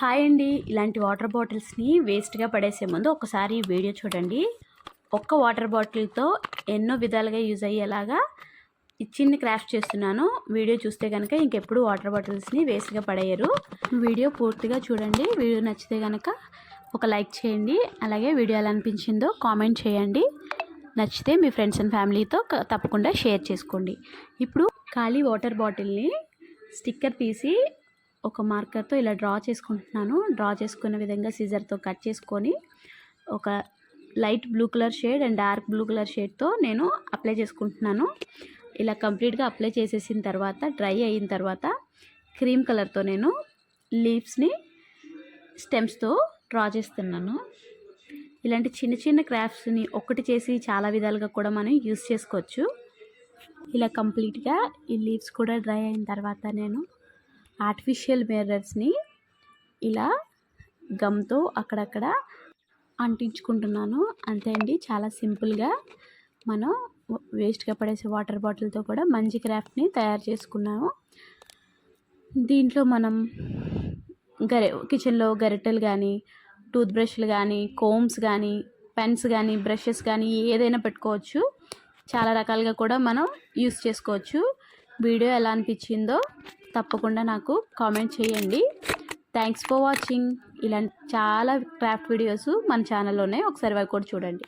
Hi అండి. ఇలాంటి water బాటిల్స్ని వేస్ట్గా పడేసే ముందు ఒకసారి ఈ వీడియో చూడండి. ఒక్క వాటర్ బాటిల్తో ఎన్నో విధాలుగా యూజ్ అయ్యేలాగా ఇచ్చింది చిన్న క్రాఫ్ట్ చేస్తున్నాను. వీడియో చూస్తే కనుక ఇంకెప్పుడు వాటర్ బాటిల్స్ని వేస్ట్గా పడేయరు. వీడియో పూర్తిగా చూడండి. వీడియో నచ్చితే కనుక ఒక లైక్ చేయండి. అలాగే వీడియో ఎలా అనిపించిందో కామెంట్ చేయండి. నచ్చితే మీ ఫ్రెండ్స్ అండ్ ఫ్యామిలీతో తప్పకుండా షేర్ చేసుకోండి. ఇప్పుడు ఖాళీ వాటర్ బాటిల్ని స్టిక్కర్ తీసి ఒక మార్కర్తో ఇలా డ్రా చేసుకుంటున్నాను. డ్రా చేసుకున్న విధంగా సీజర్తో కట్ చేసుకొని ఒక light blue colour shade and dark blue colour షేడ్తో నేను అప్లై చేసుకుంటున్నాను. ఇలా కంప్లీట్గా అప్లై చేసేసిన తర్వాత డ్రై అయిన తర్వాత క్రీమ్ కలర్తో నేను లీవ్స్ని స్టెమ్స్తో డ్రా చేస్తున్నాను. ఇలాంటి చిన్న చిన్న క్రాఫ్ట్స్ని ఒకటి చేసి చాలా విధాలుగా కూడా మనం యూస్ చేసుకోవచ్చు. ఇలా కంప్లీట్గా ఈ లీవ్స్ కూడా డ్రై అయిన తర్వాత నేను ఆర్టిఫిషియల్ మిర్రర్స్ని ఇలా గమ్తో అక్కడక్కడ అంటించుకుంటున్నాను. అంతే అండి. చాలా సింపుల్గా మనం వేస్ట్గా పడేసే వాటర్ బాటిల్తో కూడా మంచి క్రాఫ్ట్ని తయారు చేసుకున్నాము. దీంట్లో మనం గరె కిచెన్లో గరిటెలు కానీ టూత్ బ్రష్లు కానీ కోమ్స్ కానీ పెన్స్ కానీ బ్రషెస్ కానీ ఏదైనా పెట్టుకోవచ్చు. చాలా రకాలుగా కూడా మనం యూస్ చేసుకోవచ్చు. వీడియో ఎలా అనిపించిందో తప్పకుండా నాకు కామెంట్ చేయండి. థ్యాంక్స్ ఫర్ వాచింగ్ ఇలాంటి చాలా క్రాఫ్ట్ వీడియోస్ మన ఛానల్లో ఉన్నాయి ఒకసారి అవి కూడా చూడండి.